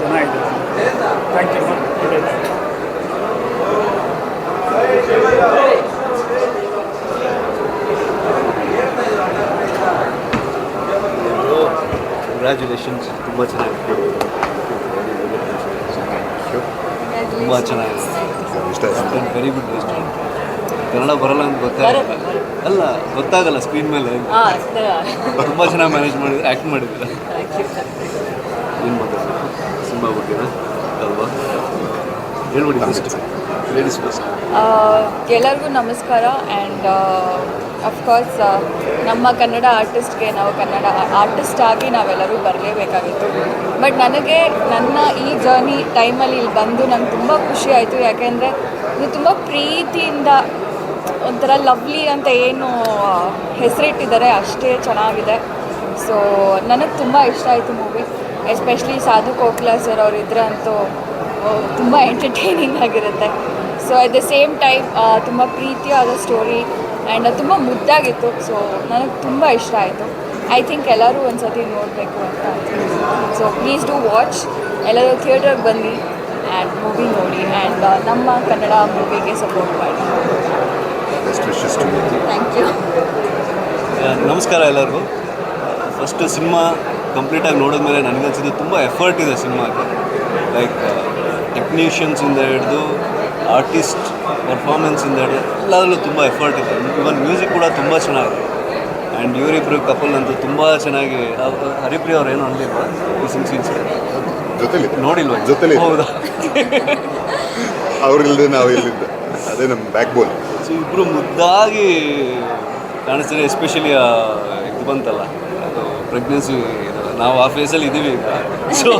ಚೆನ್ನಾಗಿದೆ. Thank you congratulations ತುಂಬ ಚೆನ್ನಾಗಿದೆ. ತುಂಬ ಚೆನ್ನಾಗಿದೆ. ವೆರಿ ಗುಡ್ ರೆಸ್ಟೋರೆಂಟ್ ಕನ್ನಡ ಬರಲ್ಲ ಅಂತ ಗೊತ್ತಾಗಲ್ಲ ಅಲ್ಲ ಗೊತ್ತಾಗಲ್ಲ ಸ್ಕ್ರೀನ್ ಮೇಲೆ. ತುಂಬ ಚೆನ್ನಾಗಿ ಮ್ಯಾನೇಜ್ ಮಾಡಿ ಆ್ಯಕ್ಟ್ ಮಾಡಿದ್ದೀರ? ಏನು ಸಿನಿಮಾ ಅಲ್ವಾ? ಎಲ್ಲರಿಗೂ ನಮಸ್ಕಾರ ಆ್ಯಂಡ್ ಅಫ್ಕೋರ್ಸ್ ನಮ್ಮ ಕನ್ನಡ ಆರ್ಟಿಸ್ಟ್ಗೆ ನಾವು ಕನ್ನಡ ಆರ್ಟಿಸ್ಟ್ ಆಗಿ ನಾವೆಲ್ಲರೂ ಬರಲೇಬೇಕಾಗಿತ್ತು. ಬಟ್ ನನಗೆ ನನ್ನ ಈ ಜರ್ನಿ ಟೈಮಲ್ಲಿ ಇಲ್ಲಿ ಬಂದು ನಂಗೆ ತುಂಬ ಖುಷಿ ಆಯಿತು. ಯಾಕೆಂದರೆ ಇದು ತುಂಬ ಪ್ರೀತಿಯಿಂದ ಒಂಥರ ಲವ್ಲಿ ಅಂತ ಏನು ಹೆಸರಿಟ್ಟಿದ್ದಾರೆ. ಅಷ್ಟೇ ಚೆನ್ನಾಗಿದೆ. ಸೊ ನನಗೆ ತುಂಬ ಇಷ್ಟ ಆಯಿತು ಮೂವಿ ಎಸ್ಪೆಷಲಿ ಸಾಧು ಕೋಕ್ಲಾ ಸರ್ ಅವ್ರು ಇದ್ರೆ ಅಂತೂ ತುಂಬ ಎಂಟರ್ಟೈನಿಂಗ್ ಆಗಿರುತ್ತೆ. So at the same time ತುಂಬ ಪ್ರೀತಿಯಾದ ಸ್ಟೋರಿ ಆ್ಯಂಡ್ ತುಂಬ ಮುದ್ದಾಗಿತ್ತು. ಸೊ ನನಗೆ ತುಂಬ ಇಷ್ಟ ಆಯಿತು. ಐ ಥಿಂಕ್ ಎಲ್ಲರೂ ಒಂದು ಸತಿ ನೋಡಬೇಕು ಅಂತ ಸೊ ಪ್ಲೀಸ್ ಡೂ ವಾಚ್ ಎಲ್ಲರೂ ಥಿಯೇಟರ್ಗೆ ಬನ್ನಿ ಆ್ಯಂಡ್ ಮೂವಿ ನೋಡಿ ಆ್ಯಂಡ್ ನಮ್ಮ ಕನ್ನಡ ಮೂವಿಗೆ ಸಪೋರ್ಟ್ ಮಾಡಿ. ಥ್ಯಾಂಕ್ ಯು ನಮಸ್ಕಾರ ಎಲ್ಲರಿಗೂ. ಫಸ್ಟು ಸಿನಿಮಾ ಕಂಪ್ಲೀಟಾಗಿ ನೋಡಿದ್ಮೇಲೆ ನನಗನ್ಸಿದ್ದು ತುಂಬ ಎಫರ್ಟ್ ಇದೆ ಸಿನಿಮಾಗೆ. ಲೈಕ್ ಟೆಕ್ನಿಷಿಯನ್ಸಿಂದ ಹಿಡಿದು ಆರ್ಟಿಸ್ಟ್ ಪರ್ಫಾರ್ಮೆನ್ಸಿಂದ ಹಿಡಿದು ಎಲ್ಲದರಲ್ಲೂ ತುಂಬ ಎಫರ್ಟ್ ಇದೆ. ಇವನ್ ಮ್ಯೂಸಿಕ್ ಕೂಡ ತುಂಬ ಚೆನ್ನಾಗಿದೆ. ಆ್ಯಂಡ್ ಇವರಿಬ್ಬರು ಕಪಲ್ ಅಂತೂ ತುಂಬ ಚೆನ್ನಾಗಿ ಹರಿಪ್ರಿಯ ಅವ್ರು ಏನು ಅನ್ಲಿಲ್ವಾ ಈ ಸಿನ್ ಸೀನ್ಸ್ ನೋಡಿಲ್ವ ನೋಡಿಲ್ವಾ? ಜೊತೆಲಿ? ಹೌದಾ? ಅವ್ರಿಲ್ದೆ ನಾವು ಇಲ್ಲಿದ್ದ. ಅದೇ ನಮ್ಮ ಬ್ಯಾಕ್ ಬೋನ್ ಸೊ ಇಬ್ಬರು ಮುದ್ದಾಗಿ ಕಾಣಿಸ್ತಾರೆ ಎಸ್ಪೆಷಲಿ ಇದು ಬಂತಲ್ಲ ಅದು ಪ್ರೆಗ್ನೆನ್ಸಿ ನಾವು ಆ ಫೇಸಲ್ಲಿ ಇದ್ದೀವಿ ಈಗ. ಸೊ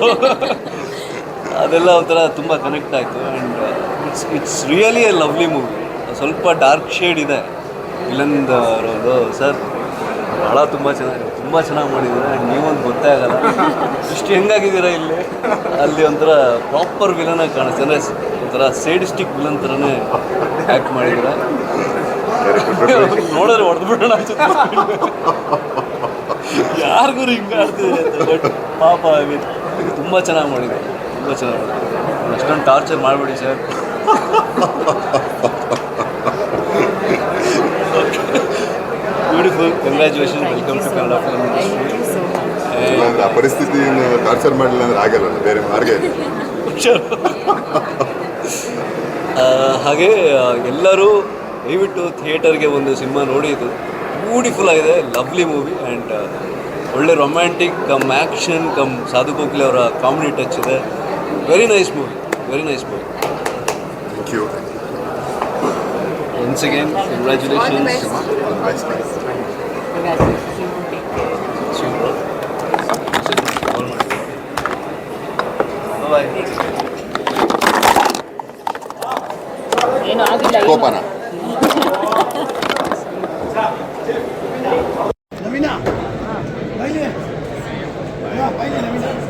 ಅದೆಲ್ಲ ಒಂಥರ ತುಂಬ ಕನೆಕ್ಟ್ ಆಯಿತು. And it's it's really a lovely movie ಸ್ವಲ್ಪ ಡಾರ್ಕ್ ಶೇಡ್ ಇದೆ. ವಿಲನ್ದ ಒಂದು ಸರ್ ಭಾಳ ತುಂಬ ಚೆನ್ನಾಗಿ ತುಂಬ ಚೆನ್ನಾಗಿ ಮಾಡಿದ್ದೀರ? ಆ್ಯಂಡ್ ನೀವೊಂದು ಗೊತ್ತೇ ಆಗಲ್ಲ. ಇಷ್ಟು ಹೆಂಗಾಗಿದ್ದೀರಾ ಇಲ್ಲಿ? ಅಲ್ಲಿ ಒಂಥರ ಪ್ರಾಪರ್ ವಿಲನಾಗಿ ಕಾಣಿಸ್ತು. ಅಂದರೆ ಒಂಥರ ಸೇಡಿಸ್ಟಿಕ್ ವಿಲನ್ ಥರನೇ ಆ್ಯಕ್ಟ್ ಮಾಡಿದ್ದೀರ? ನೋಡಿದ್ರೆ ಹೊಡೆದು ಬಿಡೋಣ ಅನ್ಸುತ್ತೆ. ಯಾರಿಗೂ ಹಿಂಗೆ ಆಡ್ತಿದ್ರೆ ಅಂತ ಬಟ್ ಪಾಪ ತುಂಬ ಚೆನ್ನಾಗಿ ಮಾಡಿದೆ. ತುಂಬ ಚೆನ್ನಾಗಿ ಮಾಡಿದೆ. ಅಷ್ಟೊಂದು ಟಾರ್ಚರ್ ಮಾಡಬೇಡಿ sir beautiful congratulation welcome to Kannada film industry ಆ ಪರಿಸ್ಥಿತಿಯನ್ನು ಟಾರ್ಚರ್ ಮಾಡಲಿಲ್ಲ ಅಂದ್ರೆ ಆಗಲ್ಲ ಬೇರೆ ಮಾರ್ಗ ಹಾಗೆ ಎಲ್ಲರೂ ದಯವಿಟ್ಟು ಥಿಯೇಟರ್ಗೆ ಒಂದು ಸಿನಿಮಾ ನೋಡಿದ್ದು ಇದು ಬ್ಯೂಟಿಫುಲ್ ಆಗಿದೆ ಲವ್ಲಿ ಮೂವಿ ಆ್ಯಂಡ್ ಒಳ್ಳೆ romantic cum action cum Sadhu Kokila ಅವರ ಕಾಮಿಡಿ ಟಚ್ ಇದೆ very nice movie very nice movie thank you once again congratulations ಕೋಪನ No, baile la mitad.